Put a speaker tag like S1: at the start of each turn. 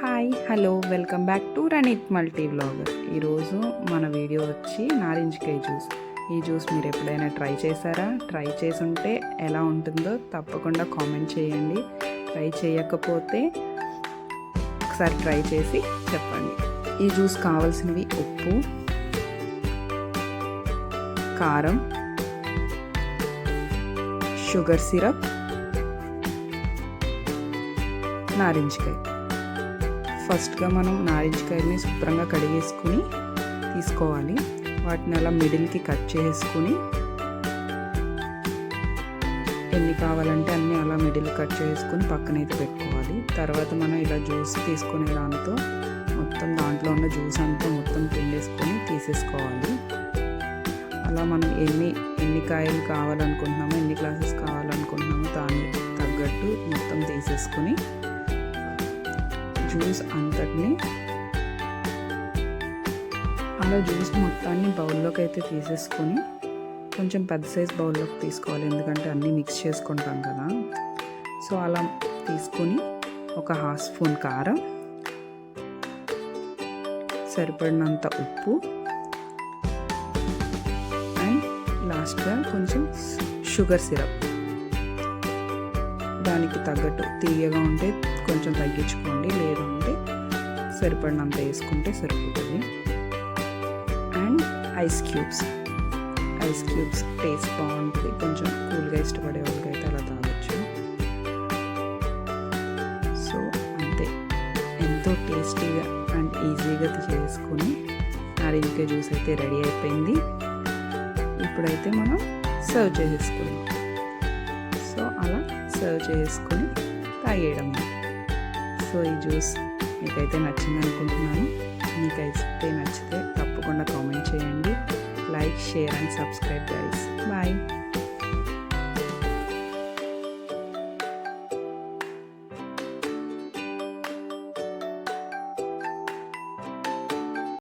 S1: Hi hello welcome back to Ranith multi blog ఈరోజు మన video వచ్చి నారింజకాయ జ్యూస్. ఈ జ్యూస్ మీరు ఎప్పుడైనా ట్రై చేశారా? ట్రై చేసి ఉంటే ఎలా ఉంటుందో తప్పకుండా కామెంట్ చేయండి. ట్రై చేయకపోతే ఒకసారి ట్రై చేసి చెప్పండి. ఈ జ్యూస్ కావాల్సినవి ఉప్పు కారం షుగర్ సిరప్ నారింజకాయ ఫస్ట్గా మనం నారింజకాయని శుభ్రంగా కడిగేసుకుని తీసుకోవాలి. వాటిని అలా మిడిల్కి కట్ చేసుకుని ఎన్ని కావాలంటే అన్నీ అలా మిడిల్ కట్ చేసుకుని పక్కనైతే పెట్టుకోవాలి. తర్వాత మనం ఇలా జ్యూస్ తీసుకునే దాంతో మొత్తం దాంట్లో ఉన్న జ్యూస్ అంతా మొత్తం పిండేసుకొని తీసేసుకోవాలి. అలా మనం ఎన్ని ఎన్ని కాయలు కావాలనుకుంటున్నామో ఎన్ని గ్లాసెస్ కావాలనుకుంటున్నామో దానికి తగ్గట్టు మొత్తం తీసేసుకొని జ్యూస్ అంతటిని. అలా జ్యూస్ మొత్తాన్ని బౌల్లోకి అయితే తీసేసుకొని కొంచెం పెద్ద సైజ్ బౌల్లోకి తీసుకోవాలి. ఎందుకంటే అన్నీ మిక్స్ చేసుకుంటాం కదా. సో అలా తీసుకొని ఒక హాఫ్ స్పూన్ కారం సరిపడినంత ఉప్పు అండ్ లాస్ట్గా కొంచెం షుగర్ సిరప్ దానికి తగ్గట్టు తీయగా ఉంటే కొంచెం తగ్గించుకోండి లేదంటే సరిపడినంత వేసుకుంటే సరిపోతుంది. And ice cubes. Ice cubes taste బాగుంటుంది. కొంచెం కూల్గా ఇష్టపడే వాళ్ళకైతే అయితే అలా తాగొచ్చు. సో అంతే. ఎంతో టేస్టీగా అండ్ ఈజీగా చేసుకొని నారింజకాయ జ్యూస్ అయితే రెడీ అయిపోయింది. ఇప్పుడైతే మనం సర్వ్ చేసేసుకుందాం. సో అలా సర్వ్ చేసుకొని తాగేయడం సో ఈ జ్యూస్ మీకైతే నచ్చింది అనుకుంటున్నాను. మీకైతే నచ్చితే తప్పకుండా కామెంట్ చేయండి. Like share and subscribe guys. Bye.